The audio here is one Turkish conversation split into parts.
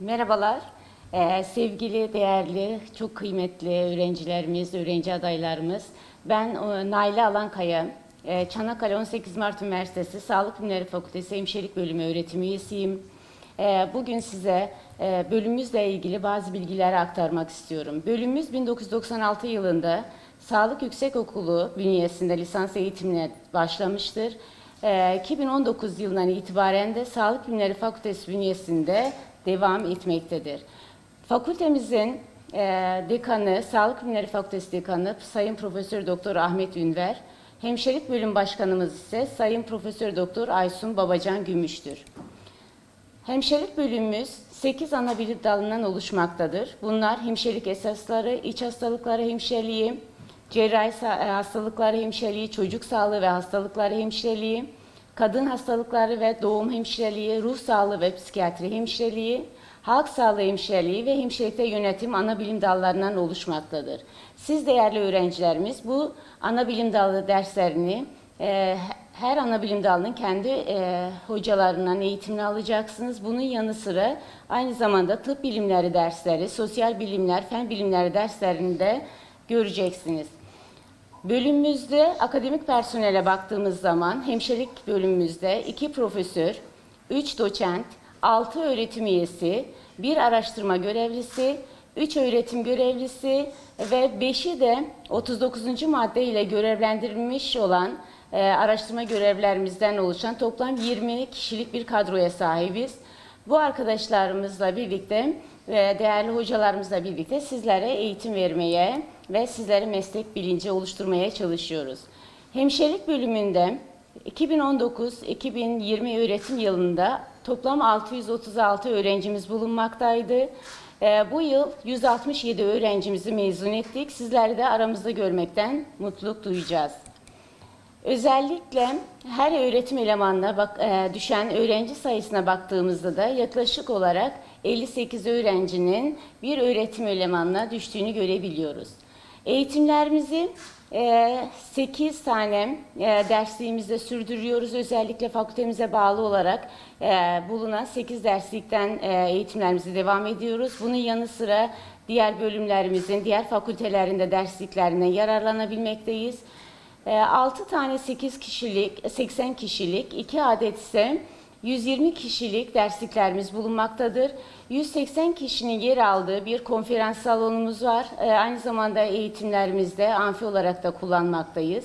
Merhabalar. Ee, sevgili, değerli, çok kıymetli öğrencilerimiz, öğrenci adaylarımız. Ben e, Alankaya, e, Çanakkale 18 Mart Üniversitesi Sağlık Bilimleri Fakültesi Hemşirelik Bölümü öğretim üyesiyim. E, bugün size e, bölümümüzle ilgili bazı bilgileri aktarmak istiyorum. Bölümümüz 1996 yılında Sağlık Yüksekokulu bünyesinde lisans eğitimine başlamıştır. Ee, 2019 yılından itibaren de Sağlık Bilimleri Fakültesi bünyesinde devam etmektedir. Fakültemizin e, dekanı, Sağlık Bilimleri Fakültesi dekanı Sayın Profesör Doktor Ahmet Ünver, Hemşirelik Bölüm Başkanımız ise Sayın Profesör Doktor Aysun Babacan Gümüş'tür. Hemşirelik bölümümüz 8 ana bilim dalından oluşmaktadır. Bunlar hemşirelik esasları, iç hastalıkları hemşireliği, cerrahi e, hastalıkları hemşireliği, çocuk sağlığı ve hastalıkları hemşireliği, kadın hastalıkları ve doğum hemşireliği, ruh sağlığı ve psikiyatri hemşireliği, halk sağlığı hemşireliği ve hemşirelikte yönetim ana bilim dallarından oluşmaktadır. Siz değerli öğrencilerimiz bu ana bilim dalı derslerini e, her ana bilim dalının kendi e, hocalarından eğitimini alacaksınız. Bunun yanı sıra aynı zamanda tıp bilimleri dersleri, sosyal bilimler, fen bilimleri derslerini de göreceksiniz. Bölümümüzde akademik personele baktığımız zaman hemşirelik bölümümüzde iki profesör, üç doçent, altı öğretim üyesi, bir araştırma görevlisi, üç öğretim görevlisi ve beşi de 39. madde ile görevlendirilmiş olan e, araştırma görevlerimizden oluşan toplam 20 kişilik bir kadroya sahibiz. Bu arkadaşlarımızla birlikte ve değerli hocalarımızla birlikte sizlere eğitim vermeye ve sizlere meslek bilinci oluşturmaya çalışıyoruz. Hemşirelik bölümünde 2019-2020 öğretim yılında toplam 636 öğrencimiz bulunmaktaydı. Ee, bu yıl 167 öğrencimizi mezun ettik. Sizleri de aramızda görmekten mutluluk duyacağız. Özellikle her öğretim elemanına bak, e, düşen öğrenci sayısına baktığımızda da yaklaşık olarak 58 öğrencinin bir öğretim elemanına düştüğünü görebiliyoruz. Eğitimlerimizi e, 8 tane e, dersliğimizde sürdürüyoruz. Özellikle fakültemize bağlı olarak e, bulunan 8 derslikten e, eğitimlerimizi devam ediyoruz. Bunun yanı sıra diğer bölümlerimizin, diğer fakültelerinde dersliklerinden yararlanabilmekteyiz. 6 tane 8 kişilik, 80 kişilik, 2 adet ise 120 kişilik dersliklerimiz bulunmaktadır. 180 kişinin yer aldığı bir konferans salonumuz var. Ee, Aynı zamanda eğitimlerimizde amfi olarak da kullanmaktayız.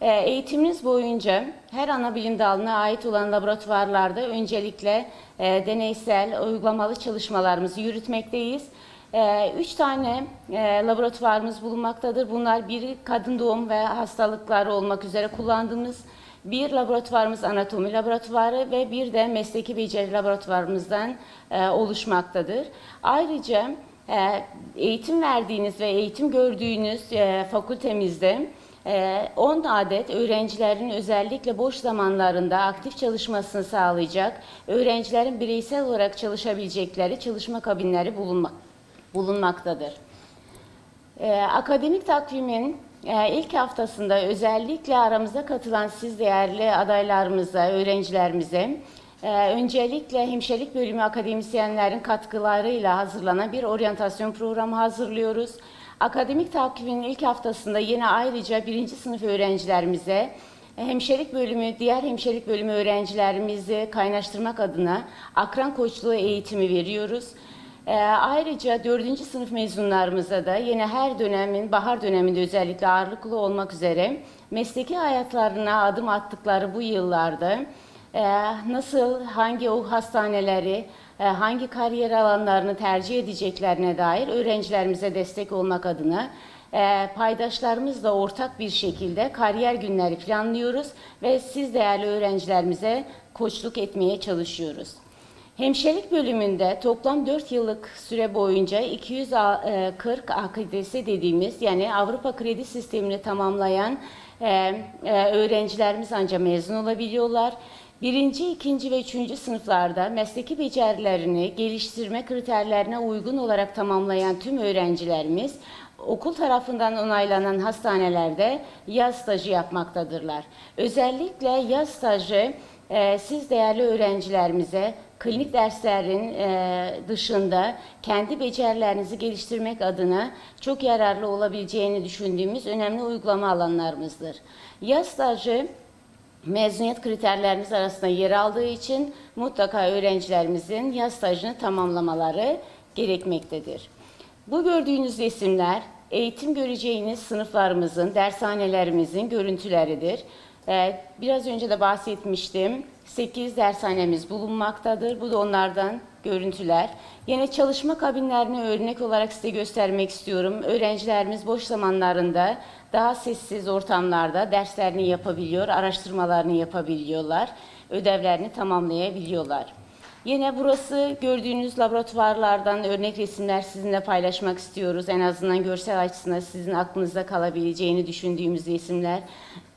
Ee, Eğitimimiz boyunca her ana bilim dalına ait olan laboratuvarlarda öncelikle e, deneysel, uygulamalı çalışmalarımızı yürütmekteyiz. Ee, Üç tane e, laboratuvarımız bulunmaktadır. Bunlar biri kadın doğum ve hastalıkları olmak üzere kullandığımız bir laboratuvarımız anatomi laboratuvarı ve bir de mesleki beceri laboratuvarımızdan e, oluşmaktadır. Ayrıca e, eğitim verdiğiniz ve eğitim gördüğünüz fakültemizde e, 10 adet öğrencilerin özellikle boş zamanlarında aktif çalışmasını sağlayacak, öğrencilerin bireysel olarak çalışabilecekleri çalışma kabinleri bulunma, bulunmaktadır. Ee, akademik takvimin e, ilk haftasında özellikle aramıza katılan siz değerli adaylarımıza, öğrencilerimize e, öncelikle hemşirelik bölümü akademisyenlerin katkılarıyla hazırlanan bir oryantasyon programı hazırlıyoruz. Akademik takvimin ilk haftasında yine ayrıca birinci sınıf öğrencilerimize hemşirelik bölümü, diğer hemşirelik bölümü öğrencilerimizi kaynaştırmak adına akran koçluğu eğitimi veriyoruz. Ee, ayrıca dördüncü sınıf mezunlarımıza da yine her dönemin, bahar döneminde özellikle ağırlıklı olmak üzere mesleki hayatlarına adım attıkları bu yıllarda e, nasıl, hangi o hastaneleri, e, hangi kariyer alanlarını tercih edeceklerine dair öğrencilerimize destek olmak adına e, paydaşlarımızla ortak bir şekilde kariyer günleri planlıyoruz ve siz değerli öğrencilerimize koçluk etmeye çalışıyoruz. Hemşirelik bölümünde toplam 4 yıllık süre boyunca 240 AKDS dediğimiz yani Avrupa Kredi Sistemini tamamlayan e, e, öğrencilerimiz ancak mezun olabiliyorlar. Birinci, ikinci ve üçüncü sınıflarda mesleki becerilerini geliştirme kriterlerine uygun olarak tamamlayan tüm öğrencilerimiz okul tarafından onaylanan hastanelerde yaz stajı yapmaktadırlar. Özellikle yaz stajı e, siz değerli öğrencilerimize klinik derslerin e, dışında kendi becerilerinizi geliştirmek adına çok yararlı olabileceğini düşündüğümüz önemli uygulama alanlarımızdır. Yaz stajı mezuniyet kriterlerimiz arasında yer aldığı için mutlaka öğrencilerimizin yaz stajını tamamlamaları gerekmektedir. Bu gördüğünüz resimler eğitim göreceğiniz sınıflarımızın, dershanelerimizin görüntüleridir. Ee, biraz önce de bahsetmiştim. 8 dershanemiz bulunmaktadır. Bu da onlardan görüntüler. Yine çalışma kabinlerini örnek olarak size göstermek istiyorum. Öğrencilerimiz boş zamanlarında daha sessiz ortamlarda derslerini yapabiliyor, araştırmalarını yapabiliyorlar, ödevlerini tamamlayabiliyorlar. Yine burası gördüğünüz laboratuvarlardan örnek resimler sizinle paylaşmak istiyoruz. En azından görsel açısından sizin aklınızda kalabileceğini düşündüğümüz resimler.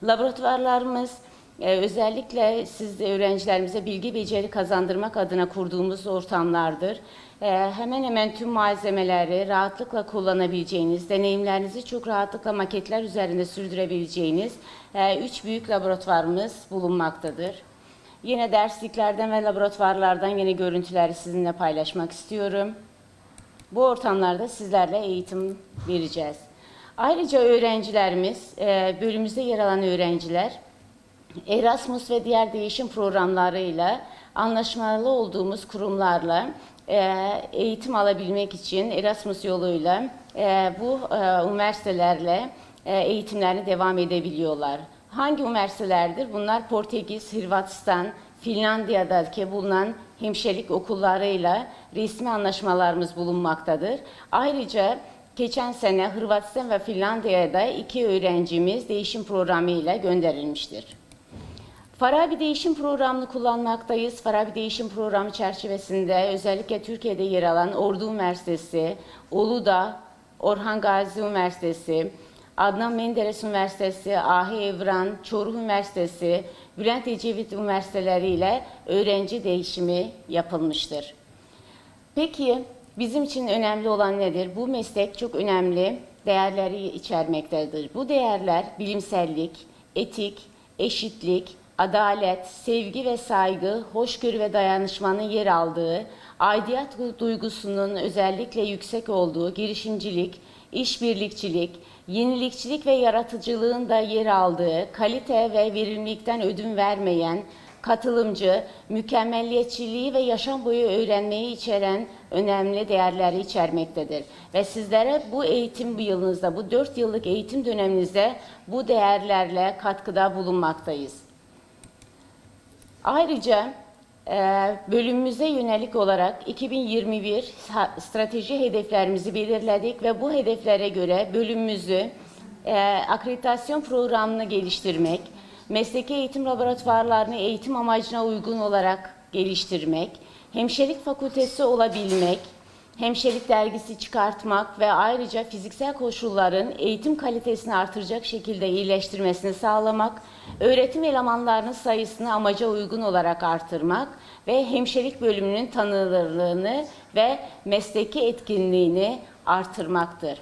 Laboratuvarlarımız e, özellikle siz de öğrencilerimize bilgi beceri kazandırmak adına kurduğumuz ortamlardır. E, hemen hemen tüm malzemeleri rahatlıkla kullanabileceğiniz, deneyimlerinizi çok rahatlıkla maketler üzerinde sürdürebileceğiniz e, üç büyük laboratuvarımız bulunmaktadır. Yine dersliklerden ve laboratuvarlardan yine görüntüleri sizinle paylaşmak istiyorum. Bu ortamlarda sizlerle eğitim vereceğiz. Ayrıca öğrencilerimiz, e, bölümümüzde yer alan öğrenciler, Erasmus ve diğer değişim programlarıyla anlaşmalı olduğumuz kurumlarla e, eğitim alabilmek için Erasmus yoluyla e, bu e, üniversitelerle e, eğitimlerini devam edebiliyorlar. Hangi üniversitelerdir? Bunlar Portekiz, Hırvatistan, Finlandiya'daki bulunan hemşirelik okullarıyla resmi anlaşmalarımız bulunmaktadır. Ayrıca geçen sene Hırvatistan ve Finlandiya'da iki öğrencimiz değişim programıyla gönderilmiştir. Farabi Değişim Programı'nı kullanmaktayız. Farabi Değişim Programı çerçevesinde özellikle Türkiye'de yer alan Ordu Üniversitesi, Uludağ, Orhan Gazi Üniversitesi, Adnan Menderes Üniversitesi, Ahi Evran, Çoruh Üniversitesi, Bülent Ecevit Üniversiteleri ile öğrenci değişimi yapılmıştır. Peki bizim için önemli olan nedir? Bu meslek çok önemli değerleri içermektedir. Bu değerler bilimsellik, etik, eşitlik, adalet, sevgi ve saygı, hoşgörü ve dayanışmanın yer aldığı, aidiyet duygusunun özellikle yüksek olduğu girişimcilik, işbirlikçilik, yenilikçilik ve yaratıcılığın da yer aldığı, kalite ve verimlilikten ödün vermeyen, katılımcı, mükemmelliyetçiliği ve yaşam boyu öğrenmeyi içeren önemli değerleri içermektedir. Ve sizlere bu eğitim bu yılınızda, bu dört yıllık eğitim döneminizde bu değerlerle katkıda bulunmaktayız. Ayrıca e, bölümümüze yönelik olarak 2021 strateji hedeflerimizi belirledik ve bu hedeflere göre bölümümüzü e, akreditasyon programını geliştirmek, mesleki eğitim laboratuvarlarını eğitim amacına uygun olarak geliştirmek, hemşirelik fakültesi olabilmek, hemşirelik dergisi çıkartmak ve ayrıca fiziksel koşulların eğitim kalitesini artıracak şekilde iyileştirmesini sağlamak, öğretim elemanlarının sayısını amaca uygun olarak artırmak ve hemşirelik bölümünün tanınırlığını ve mesleki etkinliğini artırmaktır.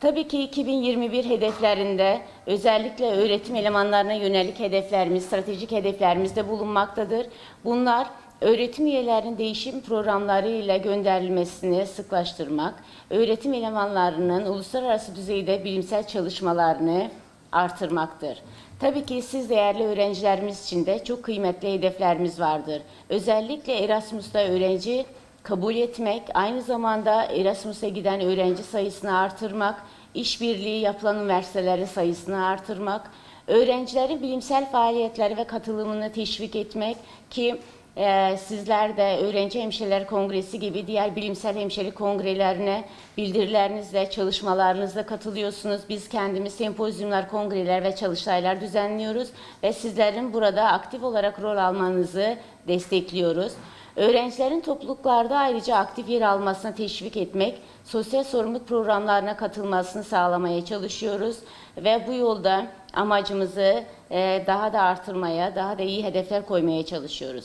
Tabii ki 2021 hedeflerinde özellikle öğretim elemanlarına yönelik hedeflerimiz, stratejik hedeflerimiz de bulunmaktadır. Bunlar öğretim üyelerinin değişim programları ile gönderilmesini sıklaştırmak, öğretim elemanlarının uluslararası düzeyde bilimsel çalışmalarını artırmaktır. Tabii ki siz değerli öğrencilerimiz için de çok kıymetli hedeflerimiz vardır. Özellikle Erasmus'ta öğrenci kabul etmek, aynı zamanda Erasmus'a giden öğrenci sayısını artırmak, işbirliği yapılan üniversitelerin sayısını artırmak, öğrencilerin bilimsel faaliyetleri ve katılımını teşvik etmek ki ee, sizler de Öğrenci Hemşireler Kongresi gibi diğer bilimsel hemşirelik kongrelerine bildirilerinizle, çalışmalarınızla katılıyorsunuz. Biz kendimiz sempozyumlar, kongreler ve çalıştaylar düzenliyoruz ve sizlerin burada aktif olarak rol almanızı destekliyoruz. Öğrencilerin topluluklarda ayrıca aktif yer almasına teşvik etmek, sosyal sorumluluk programlarına katılmasını sağlamaya çalışıyoruz ve bu yolda amacımızı e, daha da artırmaya, daha da iyi hedefler koymaya çalışıyoruz.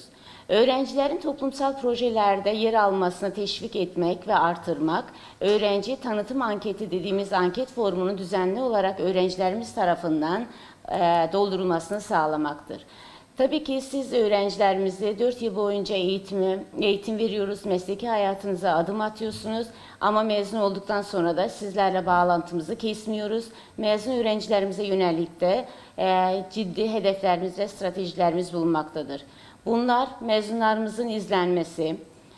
Öğrencilerin toplumsal projelerde yer almasına teşvik etmek ve artırmak, öğrenci tanıtım anketi dediğimiz anket formunu düzenli olarak öğrencilerimiz tarafından e, doldurulmasını sağlamaktır. Tabii ki siz öğrencilerimize 4 yıl boyunca eğitimi, eğitim veriyoruz, mesleki hayatınıza adım atıyorsunuz. Ama mezun olduktan sonra da sizlerle bağlantımızı kesmiyoruz. Mezun öğrencilerimize yönelik de e, ciddi hedeflerimiz ve stratejilerimiz bulunmaktadır. Bunlar mezunlarımızın izlenmesi,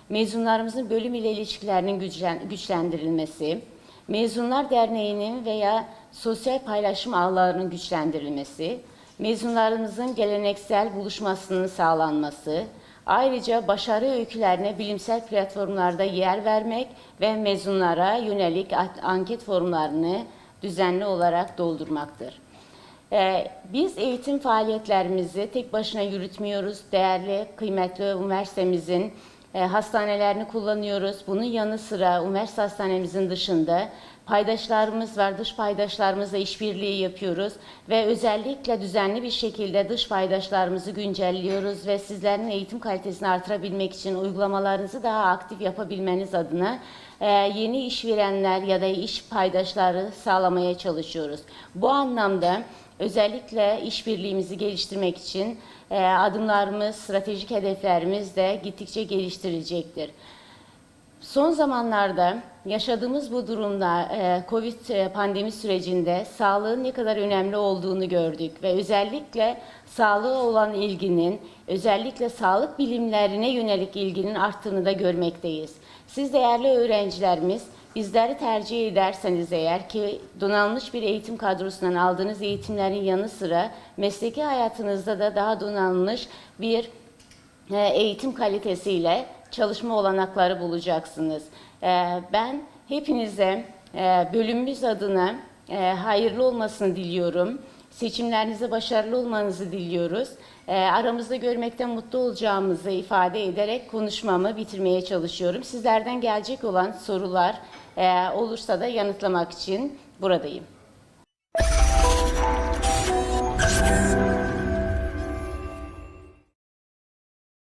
mezunlarımızın bölüm ile ilişkilerinin güçlen- güçlendirilmesi, Mezunlar Derneği'nin veya sosyal paylaşım ağlarının güçlendirilmesi, mezunlarımızın geleneksel buluşmasının sağlanması, ayrıca başarı öykülerine bilimsel platformlarda yer vermek ve mezunlara yönelik anket formlarını düzenli olarak doldurmaktır. Ee, Biz eğitim faaliyetlerimizi tek başına yürütmüyoruz. Değerli, kıymetli üniversitemizin e, hastanelerini kullanıyoruz. Bunun yanı sıra üniversite hastanemizin dışında paydaşlarımız var. Dış paydaşlarımızla işbirliği yapıyoruz ve özellikle düzenli bir şekilde dış paydaşlarımızı güncelliyoruz ve sizlerin eğitim kalitesini artırabilmek için uygulamalarınızı daha aktif yapabilmeniz adına e, yeni işverenler ya da iş paydaşları sağlamaya çalışıyoruz. Bu anlamda özellikle işbirliğimizi geliştirmek için e, adımlarımız, stratejik hedeflerimiz de gittikçe geliştirilecektir. Son zamanlarda yaşadığımız bu durumda e, Covid e, pandemi sürecinde sağlığın ne kadar önemli olduğunu gördük ve özellikle sağlığa olan ilginin, özellikle sağlık bilimlerine yönelik ilginin arttığını da görmekteyiz. Siz değerli öğrencilerimiz bizleri tercih ederseniz eğer ki donanmış bir eğitim kadrosundan aldığınız eğitimlerin yanı sıra mesleki hayatınızda da daha donanmış bir e, eğitim kalitesiyle çalışma olanakları bulacaksınız. E, Ben hepinize e, bölümümüz adına e, hayırlı olmasını diliyorum. Seçimlerinize başarılı olmanızı diliyoruz. E, Aramızda görmekten mutlu olacağımızı ifade ederek konuşmamı bitirmeye çalışıyorum. Sizlerden gelecek olan sorular olursa da yanıtlamak için buradayım.